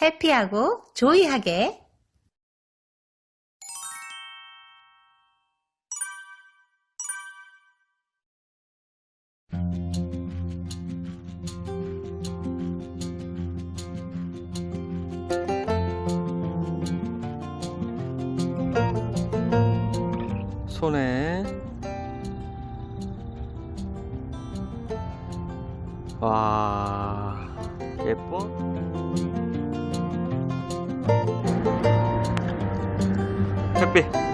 해피하고 조이하게. 손에 와 예뻐 햇빛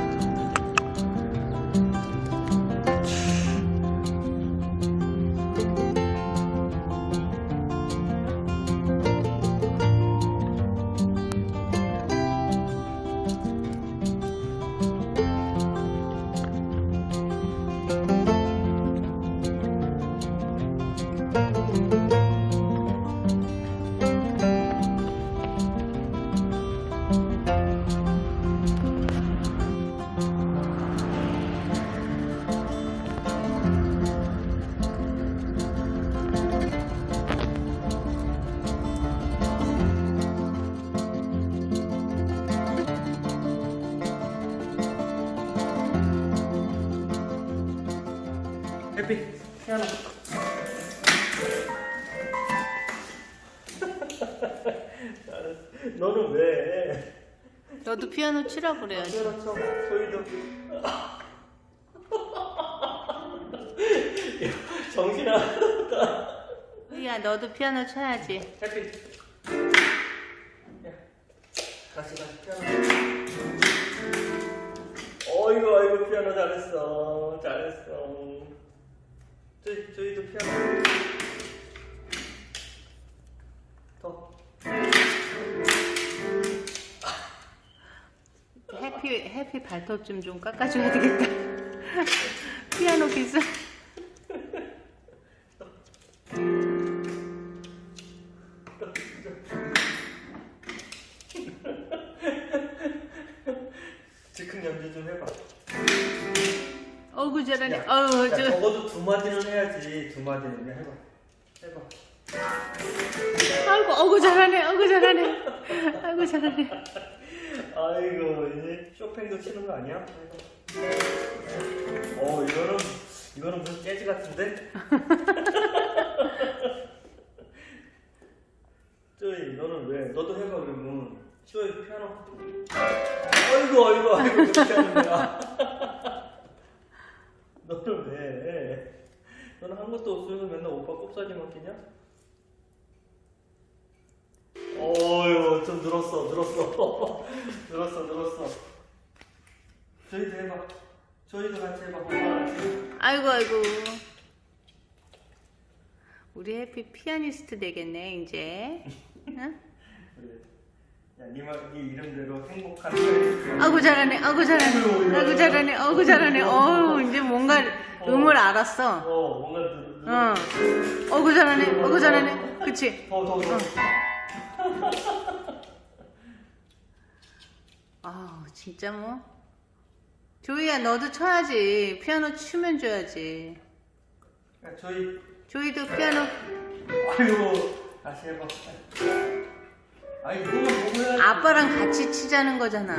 햇빛 피아노 너는 왜? 너도 피아노 치라 그래야지. 피아노 쳐. 저희도. 정신아. 야 너도 피아노 쳐야지. 햇빛 야 다시 다시 피아노. 어이구 어이구 피아노 잘했어. 잘했어 저희, 저희도 피아노 더. 해피 해피 발톱 좀 좀 깎아줘야 되겠다. 피아노 기술. 즉흥 연주 좀 해봐 어구 잘하네 야, 어우 야, 저 적어도 두 마디는 해야지 두 마디는 해봐 해봐 아이고 어구 잘하네 어구 잘하네 아이고 잘하네 아이고 이제 쇼팽도 치는 거 아니야? 아이고. 어 이거는 이거는 무슨 재즈 같은데? 쪼이 너는 왜? 너도 해봐 그러면 쪼이 피아노 아이고 아이고 아이고 그렇게 하는 거야 너는 왜? 너는 한 것도 없으면서 맨날 오빠 꼽사지만 끼냐? 어휴 좀 늘었어 늘었어. 늘었어 늘었어. 저희도 해봐. 저희도 같이 해봐. 아이고 아이고. 우리 해피 피아니스트 되겠네 이제. 응? 야, 네, 말, 네 이름대로 행복한 아이고 잘하네 아이고 잘하네. 아이고 잘하네 아이고 잘하네. 어우 이제 뭔가 음을 알았어. 어 뭔가 늘, 어. 어이구 잘하네 어이구 잘하네 그치? 더 더. 더. 아우 진짜 뭐? 조이야 너도 쳐야지. 피아노 추면 줘야지. 야, 저희 조이도 피아노. 아이고 다시 해봐. 아이 그거만 보고 해야지 아빠랑 같이 치자는 거잖아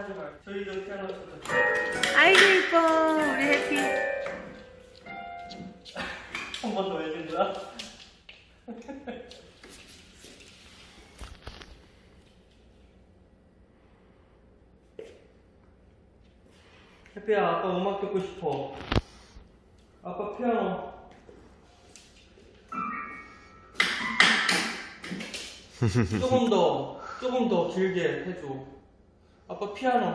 하지 말고 저희도 피아노 쳐줘 아이고 이뻐 우리 해피 한 번 더 해준다. 해피야, 아빠 음악 듣고 싶어. 아빠 피아노. 조금 더, 조금 더 길게 해줘. 아빠 피아노.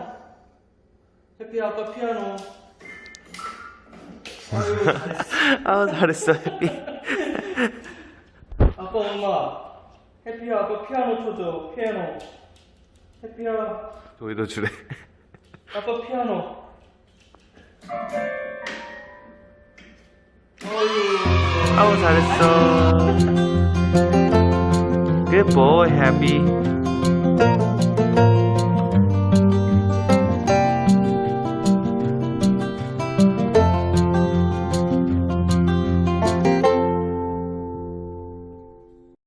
해피야, 아빠 피아노. 아유, 잘했어. 아 잘했어 해피. 아빠 엄마 해피야 아빠 피아노 쳐줘 피아노. 해피야. 저기도 주래. 아빠 피아노. 아우 잘했어. Boy happy